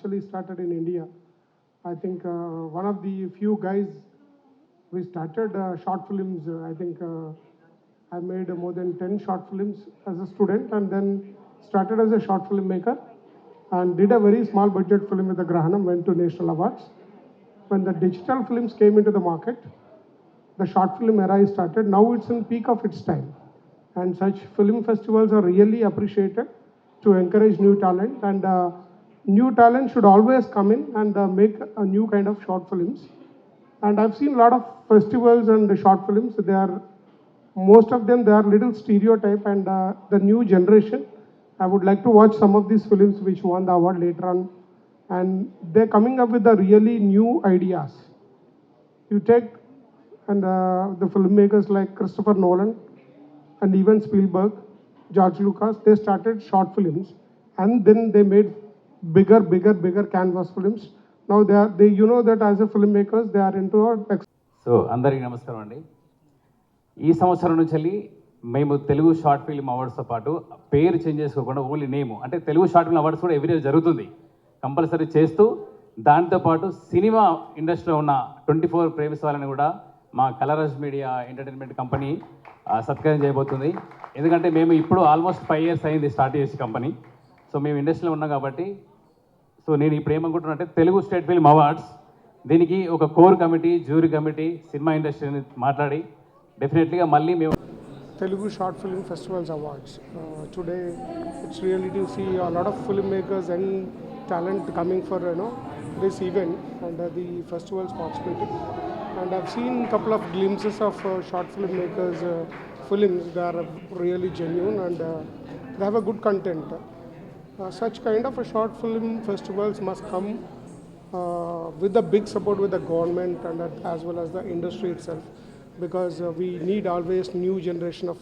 actually started in India. I think uh, one of the few guys we started uh, short films. Uh, I think I made more than 10 short films as a student and then started as a short film maker and did a very small budget film with the Grahanam, went to national awards. When the digital films came into the market, the short film era started. Now it's in peak of its time. And such film festivals are really appreciated to encourage new talent. And uh, new talent should always come in and uh, make a new kind of short films. And I've seen a lot of festivals and short films. They are most of them they are little stereotype and uh, the new generation. I would like to watch some of these films which won the award later on, and they're coming up with the really new ideas. You take and uh, the filmmakers like Christopher Nolan and even Spielberg, George Lucas, they started short films and then they made bigger, bigger, bigger canvas films. Now they are, they, you know that as a filmmakers, they are into a so అందరికీ నమస్కారం అండి. ఈ సంవత్సరం నుంచి వెళ్ళి మేము Telugu short film అవార్డ్స్తో పాటు పేరు చేంజ్ చేసుకోకుండా ఓన్లీ నేమ్ అంటే తెలుగు షార్ట్ ఫిల్మ్ అవార్డ్స్ కూడా ఎవ్రీ ఇయర్ జరుగుతుంది. కంపల్సరీ చేస్తూ దాంతోపాటు సినిమా ఇండస్ట్రీలో ఉన్న ట్వంటీ ఫోర్ ప్రేమిస్ వాళ్ళని కూడా మా కలరస్ మీడియా ఎంటర్టైన్మెంట్ కంపెనీ సత్కారం చేయబోతుంది. ఎందుకంటే మేము ఇప్పుడు ఆల్మోస్ట్ ఫైవ్ ఇయర్స్ అయింది స్టార్ట్ చేసి కంపెనీ సో మేము ఇండస్ట్రీలో ఉన్నాం కాబట్టి సో నేను ఈ ప్రేమ అనుకుంటున్నా అంటే తెలుగు స్టేట్ ఫిల్మ్ అవార్డ్స్. దీనికి ఒక core committee jury committee cinema ఇండస్ట్రీని మాట్లాడి డెఫినెట్లీగా మళ్ళీ మేము Telugu short film festivals awards. Today it's reality see lot of film makers and talent coming for you know this event and the festivals participating and have seen couple of glimpses of short film makers films they are really genuine and they have a good content such kind of a short film festivals must come uh, with the big support with the government and uh, as well as the industry itself because uh, we need always new generation of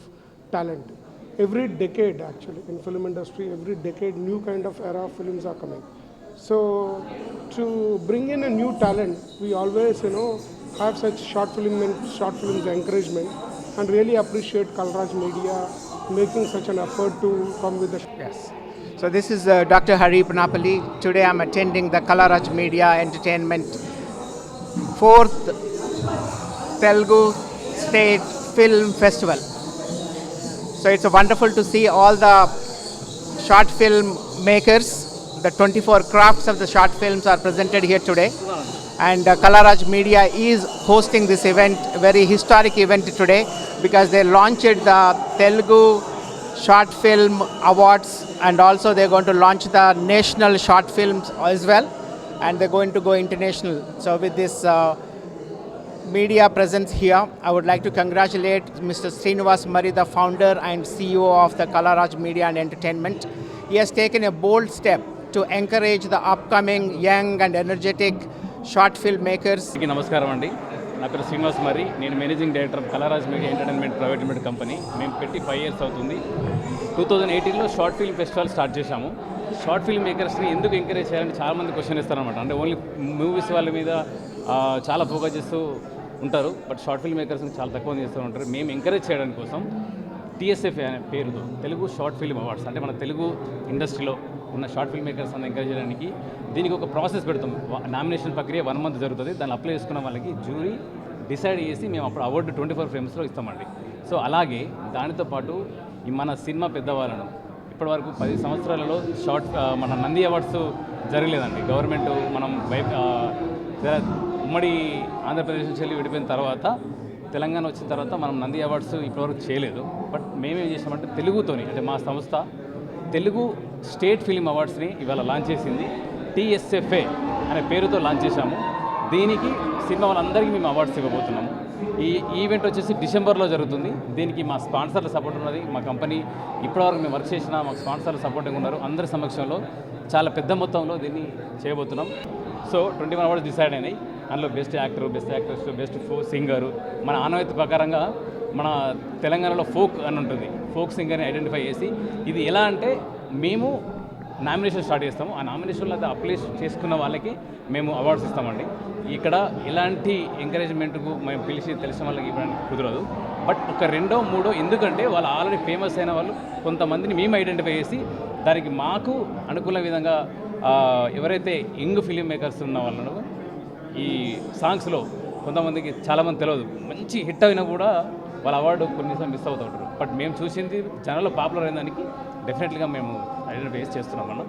talent every decade actually in film industry every decade new kind of era of films are coming so to bring in a new talent we always you know have such short film short films encouragement and really appreciate Kalraj Media making such an effort to come with the Yes. So this is uh, Dr. Hari Panapali. Today I'm attending the Kalaraj Media Entertainment fourth Telugu State Film Festival. So it's wonderful to see all the short film makers. The 24 crafts of the short films are presented here today. And uh, Kalaraj Media is hosting this event, a very historic event today, because they launched the Telugu Short Film Awards and also they're going to launch the national short films as well. And they're going to go international. So, with this uh, media presence here, I would like to congratulate Mr. Srinivas Murray, the founder and CEO of the Kalaraj Media and Entertainment. He has taken a bold step to encourage the upcoming young and energetic short filmmakers అందరికీ నమస్కారం అండి నా పేరు శ్రీనివాస్ మరి. నేను managing director Kalaraj media entertainment private limited company. మేము పెట్టి five years అవుతుంది. టూ థౌజండ్ ఎయిటీన్లో షార్ట్ ఫిల్మ్ ఫెస్టివల్ స్టార్ట్ చేశాము. షార్ట్ ఫిల్మ్ మేకర్స్ని ఎందుకు ఎంకరేజ్ చేయాలని చాలామంది క్వశ్చన్ ఇస్తారనమాట అంటే ఓన్లీ మూవీస్ వాళ్ళ మీద చాలా ఫోకస్ చేస్తూ ఉంటారు. బట్ షార్ట్ ఫిల్మ్ మేకర్స్ని చాలా తక్కువ మంది చేస్తూ ఉంటారు. మేము ఎంకరేజ్ చేయడానికి కోసం టీఎస్ఎఫ్ అనే పేరుతో తెలుగు షార్ట్ ఫిల్మ్ అవార్డ్స్ అంటే మన తెలుగు ఇండస్ట్రీలో ఉన్న షార్ట్ ఫిల్మ్ మేకర్స్ అని ఎంకరేజ్ చేయడానికి దీనికి ఒక ప్రాసెస్ పెడతాం. నామినేషన్ ప్రక్రియ వన్ మంత్ జరుగుతుంది. దాన్ని అప్లై చేసుకున్న వాళ్ళకి జ్యూరీ డిసైడ్ చేసి మేము అప్పుడు అవార్డు ట్వంటీ ఫోర్ ఫ్రేమ్స్లో ఇస్తామండి. సో అలాగే దానితో పాటు ఈ మన సినిమా పెద్దవాళ్ళను ఇప్పటివరకు పది సంవత్సరాలలో షార్ట్ మన నంది అవార్డ్స్ జరగలేదండి. గవర్నమెంట్ మనం బై ఉమ్మడి ఆంధ్రప్రదేశ్ నుంచి వెళ్ళి విడిపోయిన తర్వాత తెలంగాణ వచ్చిన తర్వాత మనం నంది అవార్డ్స్ ఇప్పటివరకు చేయలేదు. బట్ మేమేం చేసామంటే తెలుగుతోని అంటే మా సంస్థ తెలుగు స్టేట్ ఫిలిం అవార్డ్స్ని ఇవాళ లాంచ్ చేసింది టీఎస్ఎఫ్ఏ అనే పేరుతో లాంచ్ చేశాము. దీనికి సినిమా వాళ్ళందరికీ మేము అవార్డ్స్ ఇవ్వబోతున్నాము. ఈ ఈవెంట్ వచ్చేసి డిసెంబర్లో జరుగుతుంది. దీనికి మా స్పాన్సర్ల సపోర్ట్ ఉన్నది. మా కంపెనీ ఇప్పటివరకు మేము వర్క్ చేసిన మాకు స్పాన్సర్లు సపోర్టింగ్ ఉన్నారు. అందరి సమక్షంలో చాలా పెద్ద మొత్తంలో దీన్ని చేయబోతున్నాం. So twenty one awards decide అయినాయి. అందులో best actor best actress best ఫో సింగరు. మన ఆనవాయితీ ప్రకారంగా మన తెలంగాణలో ఫోక్ అని ఉంటుంది. ఫోక్ సింగర్ని ఐడెంటిఫై చేసి ఇది ఎలా అంటే మేము నామినేషన్ స్టార్ట్ చేస్తాము. ఆ నామినేషన్లో అది అప్లై చేసుకున్న వాళ్ళకి మేము అవార్డ్స్ ఇస్తామండి. ఇక్కడ ఎలాంటి ఎంకరేజ్మెంట్కు మేము పిలిచి తెలిసిన వాళ్ళకి ఇవ్వడానికి కుదరదు. బట్ ఒక రెండో మూడో ఎందుకంటే వాళ్ళు ఆల్రెడీ ఫేమస్ అయిన వాళ్ళు కొంతమందిని మేము ఐడెంటిఫై చేసి దానికి మాకు అనుకూల విధంగా ఎవరైతే యంగ్ ఫిలిం మేకర్స్ ఉన్న వాళ్ళను ఈ సాంగ్స్లో కొంతమందికి చాలామంది తెలియదు. మంచి హిట్ అయినా కూడా వాళ్ళ అవార్డు కొన్నిసార్లు మిస్ అవుతూ ఉంటారు. బట్ మేము చూసింది జనాల్లో పాపులర్ అయిన దానికి డెఫినెట్గా మేము ఐడెంటిఫై చేస్తున్నాం మనం